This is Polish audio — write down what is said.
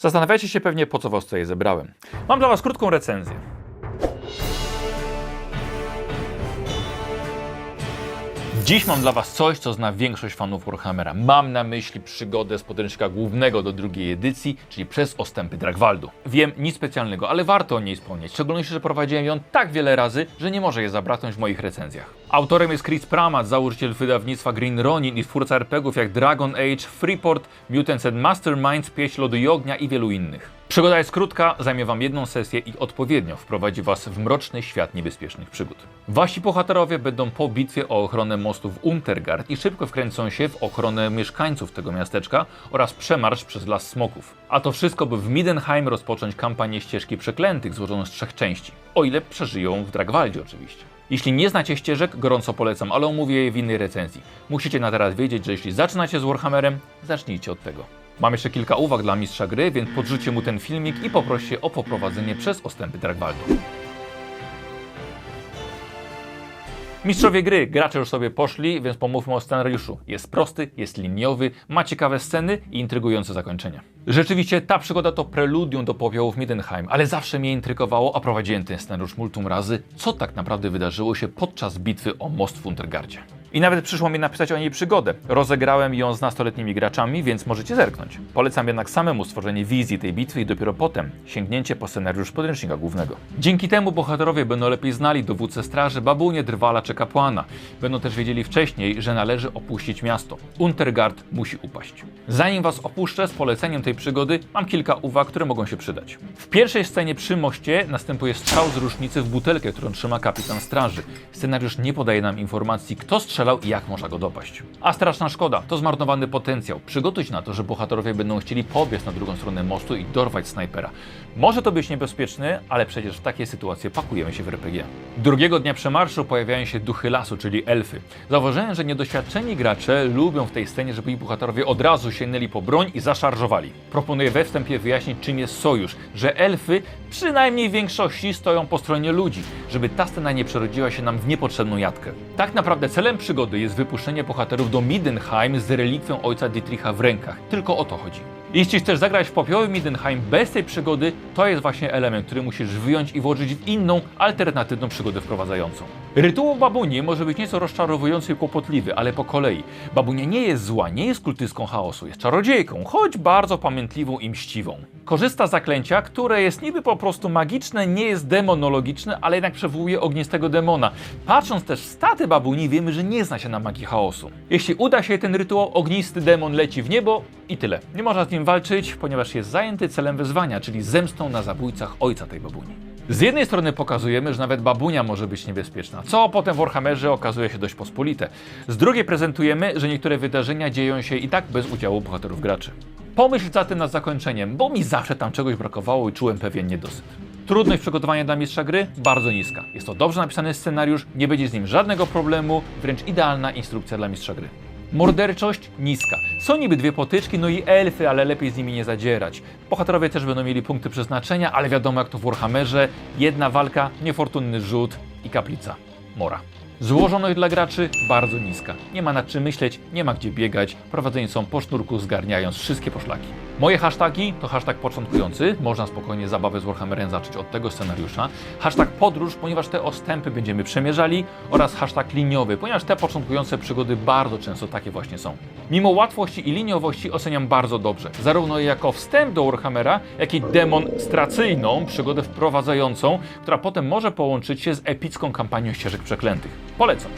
Zastanawiacie się pewnie, po co was tutaj zebrałem. Mam dla was krótką recenzję. Dziś mam dla Was coś, co zna większość fanów Warhammera. Mam na myśli przygodę z podręcznika głównego do drugiej edycji, czyli przez ostępy Dragwaldu. Wiem, nic specjalnego, ale warto o niej wspomnieć, w szczególności, że prowadziłem ją tak wiele razy, że nie może je zabraknąć w moich recenzjach. Autorem jest Chris Pramat, założyciel wydawnictwa Green Ronin i twórca RPGów jak Dragon Age, Freeport, Mutants and Masterminds, Pieśń Lodu i Ognia i wielu innych. Przygoda jest krótka, zajmie Wam jedną sesję i odpowiednio wprowadzi Was w mroczny świat niebezpiecznych przygód. Wasi bohaterowie będą po bitwie o ochronę mostu w Untergard i szybko wkręcą się w ochronę mieszkańców tego miasteczka oraz przemarsz przez Las Smoków. A to wszystko, by w Midenheim rozpocząć kampanię ścieżki przeklętych złożoną z trzech części. O ile przeżyją w Dragwaldzie oczywiście. Jeśli nie znacie ścieżek, gorąco polecam, ale omówię je w innej recenzji. Musicie na teraz wiedzieć, że jeśli zaczynacie z Warhammerem, zacznijcie od tego. Mam jeszcze kilka uwag dla mistrza gry, więc podrzućcie mu ten filmik i poproście o poprowadzenie przez ostępy Dragwaldu. Mistrzowie gry, gracze już sobie poszli, więc pomówmy o scenariuszu. Jest prosty, jest liniowy, ma ciekawe sceny i intrygujące zakończenie. Rzeczywiście ta przygoda to preludium do popiołów Midenheim, ale zawsze mnie intrygowało, a prowadziłem ten scenariusz multum razy, co tak naprawdę wydarzyło się podczas bitwy o most w Untergardzie. I nawet przyszło mi napisać o niej przygodę. Rozegrałem ją z nastoletnimi graczami, więc możecie zerknąć. Polecam jednak samemu stworzenie wizji tej bitwy i dopiero potem sięgnięcie po scenariusz podręcznika głównego. Dzięki temu bohaterowie będą lepiej znali dowódcę straży, babunie, drwala czy kapłana. Będą też wiedzieli wcześniej, że należy opuścić miasto. Untergard musi upaść. Zanim was opuszczę z poleceniem tej przygody, mam kilka uwag, które mogą się przydać. W pierwszej scenie przy moście następuje strzał z rusznicy w butelkę, którą trzyma kapitan straży. Scenariusz nie podaje nam informacji, kto strzelał i jak można go dopaść. A straszna szkoda, to zmarnowany potencjał. Przygotuj się na to, że bohaterowie będą chcieli pobiec na drugą stronę mostu i dorwać snajpera. Może to być niebezpieczne, ale przecież w takie sytuacje pakujemy się w RPG. Drugiego dnia przemarszu pojawiają się duchy lasu, czyli elfy. Zauważyłem, że niedoświadczeni gracze lubią w tej scenie, żeby ich bohaterowie od razu sięgnęli po broń i zaszarżowali. Proponuję we wstępie wyjaśnić, czym jest sojusz, że elfy przynajmniej w większości stoją po stronie ludzi, żeby ta scena nie przerodziła się nam w niepotrzebną jatkę. Tak naprawdę celem przygody jest wypuszczenie bohaterów do Midenheim z relikwią ojca Dietricha w rękach. Tylko o to chodzi. Jeśli chcesz zagrać w popioły Midenheim bez tej przygody, to jest właśnie element, który musisz wyjąć i włożyć w inną, alternatywną przygodę wprowadzającą. Rytuał babuni może być nieco rozczarowujący i kłopotliwy, ale po kolei. Babunia nie jest zła, nie jest kultystką chaosu, jest czarodziejką, choć bardzo pamiętliwą i mściwą. Korzysta z zaklęcia, które jest niby po prostu magiczne, nie jest demonologiczne, ale jednak przywołuje ognistego demona. Patrząc też w staty babuni, wiemy, że nie zna się na magii chaosu. Jeśli uda się ten rytuał, ognisty demon leci w niebo i tyle. Nie można z nim walczyć, ponieważ jest zajęty celem wezwania, czyli zemstą na zabójcach ojca tej babuni. Z jednej strony pokazujemy, że nawet babunia może być niebezpieczna, co potem w Warhammerze okazuje się dość pospolite. Z drugiej prezentujemy, że niektóre wydarzenia dzieją się i tak bez udziału bohaterów graczy. Pomyśl zatem nad zakończeniem, bo mi zawsze tam czegoś brakowało i czułem pewien niedosyt. Trudność przygotowania dla mistrza gry bardzo niska. Jest to dobrze napisany scenariusz, nie będzie z nim żadnego problemu, wręcz idealna instrukcja dla mistrza gry. Morderczość niska. Są niby dwie potyczki, no i elfy, ale lepiej z nimi nie zadzierać. Bohaterowie też będą mieli punkty przeznaczenia, ale wiadomo jak to w Warhammerze. Jedna walka, niefortunny rzut i kaplica. Mora. Złożoność dla graczy bardzo niska. Nie ma nad czym myśleć, nie ma gdzie biegać. Prowadzeni są po sznurku, zgarniając wszystkie poszlaki. Moje hasztagi to hashtag początkujący. Można spokojnie zabawę z Warhammerem zacząć od tego scenariusza. Hashtag podróż, ponieważ te ostępy będziemy przemierzali. Oraz hashtag liniowy, ponieważ te początkujące przygody bardzo często takie właśnie są. Mimo łatwości i liniowości oceniam bardzo dobrze. Zarówno jako wstęp do Warhammera, jak i demonstracyjną przygodę wprowadzającą, która potem może połączyć się z epicką kampanią ścieżek przeklętych. Polecam.